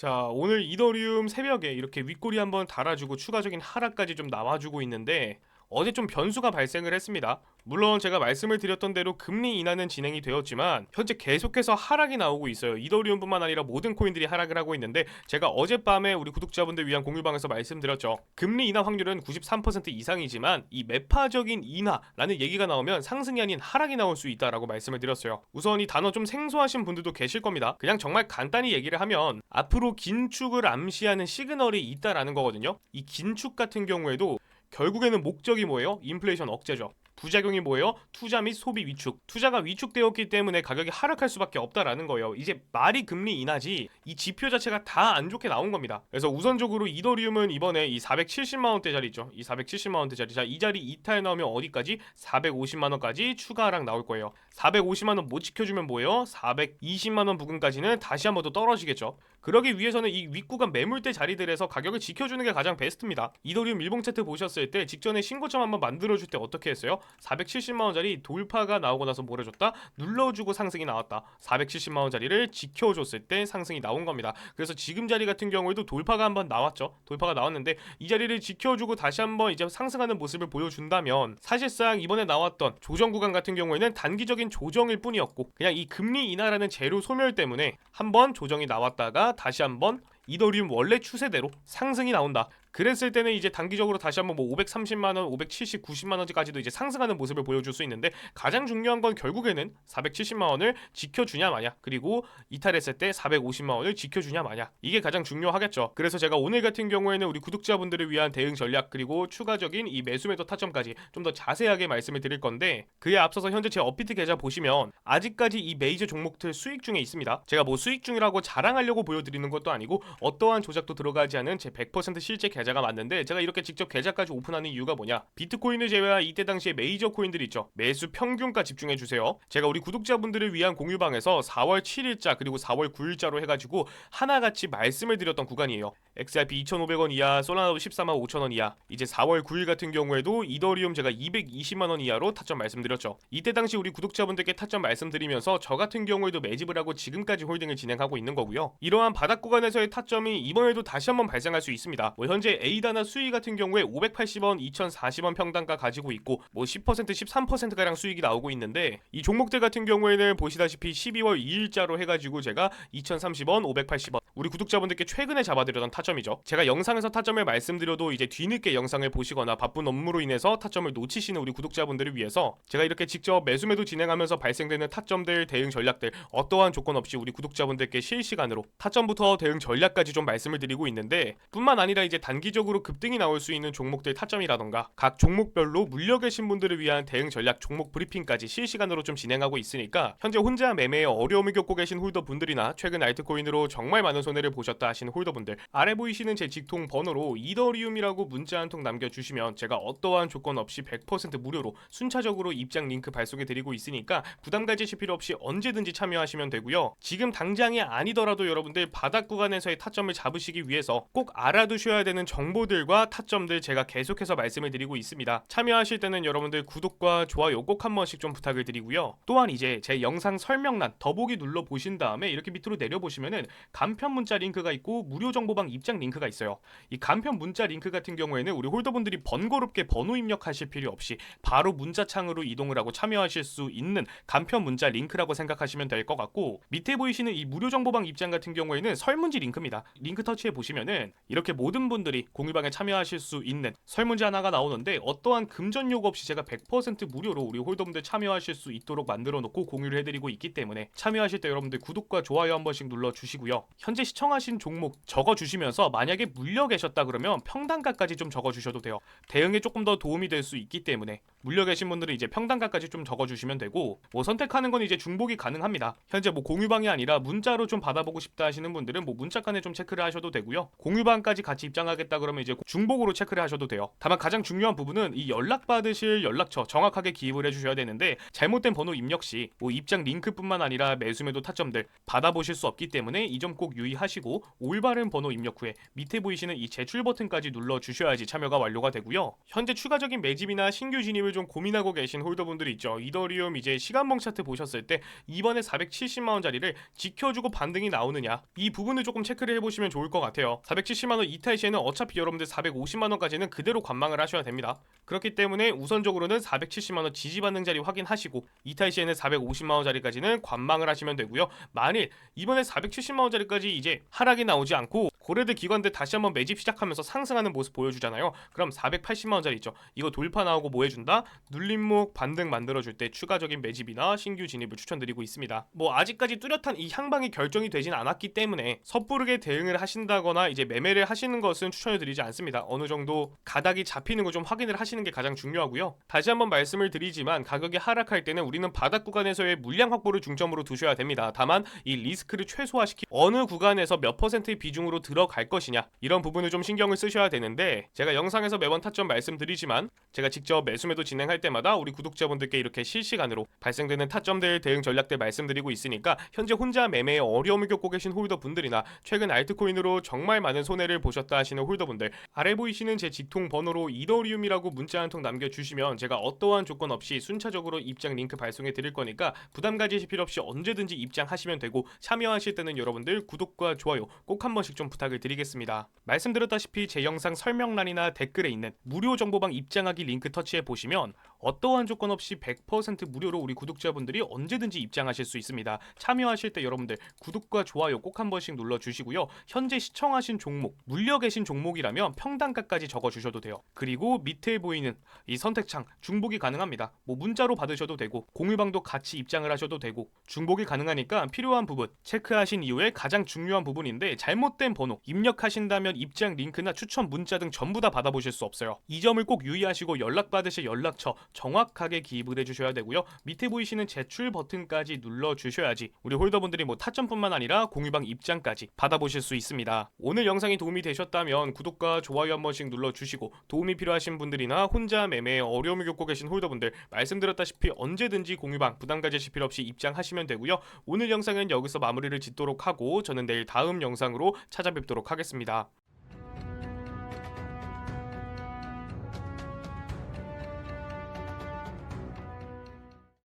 자, 오늘 이더리움 새벽에 이렇게 윗꼬리 한번 달아주고 추가적인 하락까지 좀 나와주고 있는데 어제 좀 변수가 발생을 했습니다. 물론 제가 말씀을 드렸던 대로 금리 인하는 진행이 되었지만 현재 계속해서 하락이 나오고 있어요. 이더리움뿐만 아니라 모든 코인들이 하락을 하고 있는데 제가 어젯밤에 우리 구독자분들 위한 공유방에서 말씀드렸죠. 금리 인하 확률은 93% 이상이지만 이 매파적인 인하라는 얘기가 나오면 상승이 아닌 하락이 나올 수 있다라고 말씀을 드렸어요. 우선 이 단어 좀 생소하신 분들도 계실 겁니다. 그냥 정말 간단히 얘기를 하면 앞으로 긴축을 암시하는 시그널이 있다라는 거거든요. 이 긴축 같은 경우에도 결국에는 목적이 뭐예요? 인플레이션 억제죠. 부작용이 뭐예요? 투자 및 소비 위축. 투자가 위축되었기 때문에 가격이 하락할 수밖에 없다라는 거예요. 이제 말이 금리 인하지 이 지표 자체가 다 안 좋게 나온 겁니다. 그래서 우선적으로 이더리움은 이번에 이 470만 원대짜리 있죠. 이 470만 원대짜리. 자, 이 자리 이탈 나오면 어디까지? 450만 원까지 추가 하락 나올 거예요. 450만 원 못 지켜주면 뭐예요? 420만 원 부근까지는 다시 한 번 더 떨어지겠죠. 그러기 위해서는 이 윗구간 매물대 자리들에서 가격을 지켜주는 게 가장 베스트입니다. 이더리움 일봉 차트 보셨을 때 직전에 신고점 한번 만들어줄 때 어떻게 했어요? 470만 원짜리 돌파가 나오고 나서 뭘 해줬다? 눌러주고 상승이 나왔다. 470만 원짜리를 지켜줬을 때 상승이 나온 겁니다. 그래서 지금 자리 같은 경우에도 돌파가 한번 나왔죠. 돌파가 나왔는데 이 자리를 지켜주고 다시 한번 이제 상승하는 모습을 보여준다면 사실상 이번에 나왔던 조정 구간 같은 경우에는 단기적인 조정일 뿐이었고 그냥 이 금리 인하라는 재료 소멸 때문에 한번 조정이 나왔다가 다시 한번 이더리움 원래 추세대로 상승이 나온다. 그랬을 때는 이제 단기적으로 다시 한번 뭐 530만 원, 570, 90만 원까지도 이제 상승하는 모습을 보여줄 수 있는데 가장 중요한 건 결국에는 470만 원을 지켜주냐 마냐 그리고 이탈했을 때 450만 원을 지켜주냐 마냐 이게 가장 중요하겠죠. 그래서 제가 오늘 같은 경우에는 우리 구독자분들을 위한 대응 전략 그리고 추가적인 이 매수 매도 타점까지 좀 더 자세하게 말씀을 드릴 건데 그에 앞서서 현재 제 업비트 계좌 보시면 아직까지 이 메이저 종목들 수익 중에 있습니다. 제가 뭐 수익 중이라고 자랑하려고 보여드리는 것도 아니고 어떠한 조작도 들어가지 않은 제 100% 실제 계좌 가 맞는데 제가 이렇게 직접 계좌까지 오픈하는 이유가 뭐냐? 비트코인을 제외한 이때 당시에 메이저 코인들 있죠. 매수 평균가 집중해 주세요. 제가 우리 구독자분들을 위한 공유방에서 4월 7일자 그리고 4월 9일자로 해가지고 하나같이 말씀을 드렸던 구간이에요. XRP 2,500원 이하 솔라나도 14만 5천원 이하 이제 4월 9일 같은 경우에도 이더리움 제가 220만원 이하로 타점 말씀드렸죠. 이때 당시 우리 구독자분들께 타점 말씀드리면서 저 같은 경우에도 매집을 하고 지금까지 홀딩을 진행하고 있는 거고요. 이러한 바닥 구간에서의 타점이 이번에도 다시 한번 발생할 수 있습니다. 뭐 현재 에이다나 수익 같은 경우에 580원, 2040원 평단가 가지고 있고 뭐 10% 13% 가량 수익이 나오고 있는데 이 종목들 같은 경우에는 보시다시피 12월 2일자로 해가지고 제가 2030원, 580원 우리 구독자분들께 최근에 잡아드렸던 타점이죠. 제가 영상에서 타점을 말씀드려도 이제 뒤늦게 영상을 보시거나 바쁜 업무로 인해서 타점을 놓치시는 우리 구독자분들을 위해서 제가 이렇게 직접 매수매도 진행하면서 발생되는 타점들 대응 전략들 어떠한 조건 없이 우리 구독자분들께 실시간으로 타점부터 대응 전략까지 좀 말씀을 드리고 있는데 뿐만 아니라 이제 단 기적으로 급등이 나올 수 있는 종목들 타점이라던가 각 종목별로 물려 계신 분들을 위한 대응 전략 종목 브리핑까지 실시간으로 좀 진행하고 있으니까 현재 혼자 매매에 어려움을 겪고 계신 홀더 분들이나 최근 알트코인으로 정말 많은 손해를 보셨다 하시는 홀더 분들 아래 보이시는 제 직통 번호로 이더리움이라고 문자 한 통 남겨주시면 제가 어떠한 조건 없이 100% 무료로 순차적으로 입장 링크 발송해 드리고 있으니까 부담 가지실 필요 없이 언제든지 참여하시면 되고요. 지금 당장이 아니더라도 여러분들 바닥 구간에서의 타점을 잡으시기 위해서 꼭 알아두셔야 되는 정보들과 타점들 제가 계속해서 말씀을 드리고 있습니다. 참여하실 때는 여러분들 구독과 좋아요 꼭 한 번씩 좀 부탁을 드리고요. 또한 이제 제 영상 설명란 더보기 눌러 보신 다음에 이렇게 밑으로 내려 보시면은 간편 문자 링크가 있고 무료 정보방 입장 링크가 있어요. 이 간편 문자 링크 같은 경우에는 우리 홀더분들이 번거롭게 번호 입력하실 필요 없이 바로 문자창으로 이동을 하고 참여하실 수 있는 간편 문자 링크라고 생각하시면 될 것 같고 밑에 보이시는 이 무료 정보방 입장 같은 경우에는 설문지 링크입니다. 링크 터치해 보시면은 이렇게 모든 분들이 공유방에 참여하실 수 있는 설문지 하나가 나오는데 어떠한 금전 요구 없이 제가 100% 무료로 우리 홀더분들 참여하실 수 있도록 만들어 놓고 공유를 해드리고 있기 때문에 참여하실 때 여러분들 구독과 좋아요 한 번씩 눌러 주시고요. 현재 시청하신 종목 적어 주시면서 만약에 물려 계셨다 그러면 평단가까지 좀 적어 주셔도 돼요. 대응에 조금 더 도움이 될 수 있기 때문에 물려 계신 분들은 이제 평단가까지 좀 적어 주시면 되고 뭐 선택하는 건 이제 중복이 가능합니다. 현재 뭐 공유방이 아니라 문자로 좀 받아보고 싶다 하시는 분들은 뭐 문자칸에 좀 체크를 하셔도 되고요. 공유방까지 같이 입장하겠다 하겠다 그러면 이제 중복으로 체크를 하셔도 돼요. 다만 가장 중요한 부분은 이 연락 받으실 연락처 정확하게 기입을 해주셔야 되는데 잘못된 번호 입력 시 뭐 입장 링크뿐만 아니라 매수매도 타점들 받아보실 수 없기 때문에 이 점 꼭 유의하시고 올바른 번호 입력 후에 밑에 보이시는 이 제출 버튼까지 눌러 주셔야지 참여가 완료가 되고요. 현재 추가적인 매집이나 신규 진입을 좀 고민하고 계신 홀더분들이 있죠. 이더리움 이제 시간봉 차트 보셨을 때 이번에 470만 원짜리를 지켜주고 반등이 나오느냐 이 부분을 조금 체크를 해보시면 좋을 것 같아요. 470만 원 이탈 시에는 어차 피 여러분들 450만 원까지는 그대로 관망을 하셔야 됩니다. 그렇기 때문에 우선적으로는 470만 원 지지 반등 자리 확인하시고 이탈 시에는 450만 원짜리까지는 관망을 하시면 되고요. 만일 이번에 470만 원짜리까지 이제 하락이 나오지 않고 고래들 기관들 다시 한번 매집 시작하면서 상승하는 모습 보여주잖아요. 그럼 480만 원짜리 있죠. 이거 돌파 나오고 뭐 해준다? 눌림목 반등 만들어줄 때 추가적인 매집이나 신규 진입을 추천드리고 있습니다. 뭐 아직까지 뚜렷한 이 향방이 결정이 되진 않았기 때문에 섣부르게 대응을 하신다거나 이제 매매를 하시는 것은 추천해드리지 않습니다. 어느 정도 가닥이 잡히는 거 좀 확인을 하시는 게 가장 중요하고요. 다시 한번 말씀을 드리지만 가격이 하락할 때는 우리는 바닥 구간에서의 물량 확보를 중점으로 두셔야 됩니다. 다만 이 리스크를 최소화시키 어느 구간에서 몇 퍼센트의 비중으로 들어갈 것이냐 이런 부분을 좀 신경을 쓰셔야 되는데 제가 영상에서 매번 타점 말씀드리지만 제가 직접 매수매도 진행할 때마다 우리 구독자분들께 이렇게 실시간으로 발생되는 타점들 대응 전략들 말씀드리고 있으니까 현재 혼자 매매에 어려움을 겪고 계신 홀더 분들이나 최근 알트코인으로 정말 많은 손해를 보셨다 하시는 홀더분들 아래 보이시는 제 직통 번호로 이더리움이라고 문자 한 통 남겨주시면 제가 어떠한 조건 없이 순차적으로 입장 링크 발송해 드릴 거니까 부담 가지실 필요 없이 언제든지 입장하시면 되고 참여하실 때는 여러분들 구독과 좋아요 꼭 한 번씩 좀 부탁을 드리겠습니다. 말씀드렸다시피 제 영상 설명란이나 댓글에 있는 무료 정보방 입장하기 링크 터치해 보시면 어떠한 조건 없이 100% 무료로 우리 구독자분들이 언제든지 입장하실 수 있습니다. 참여하실 때 여러분들 구독과 좋아요 꼭 한 번씩 눌러 주시고요. 현재 시청하신 종목, 물려 계신 종목이라면 평단가까지 적어 주셔도 돼요. 그리고 밑에 보이는 이 선택창 중복이 가능합니다. 뭐 문자로 받으셔도 되고 공유방도 같이 입장을 하셔도 되고 중복이 가능하니까 필요한 부분 체크하신 이후에 가장 중요한 부분인데 잘못된 번호 입력하신다면 입장 링크나 추천 문자 등 전부 다 받아보실 수 없어요. 이 점을 꼭 유의하시고 연락 받으실 연락처 정확하게 기입을 해주셔야 되고요. 밑에 보이시는 제출 버튼까지 눌러 주셔야지 우리 홀더분들이 뭐 타점뿐만 아니라 공유방 입장까지 받아보실 수 있습니다. 오늘 영상이 도움이 되셨다면 구독과 좋아요 한 번씩 눌러 주시고 도움이 필요하신 분들이나 혼자 매매에 어려움을 겪고 계신 홀더분들 말씀드렸다시피 언제든지 공유방 부담 가지실 필요 없이 입장하시면 되고요. 오늘 영상은 여기서 마무리를 짓도록 하고 저는 내일 다음 영상으로 찾아뵙도록 하겠습니다.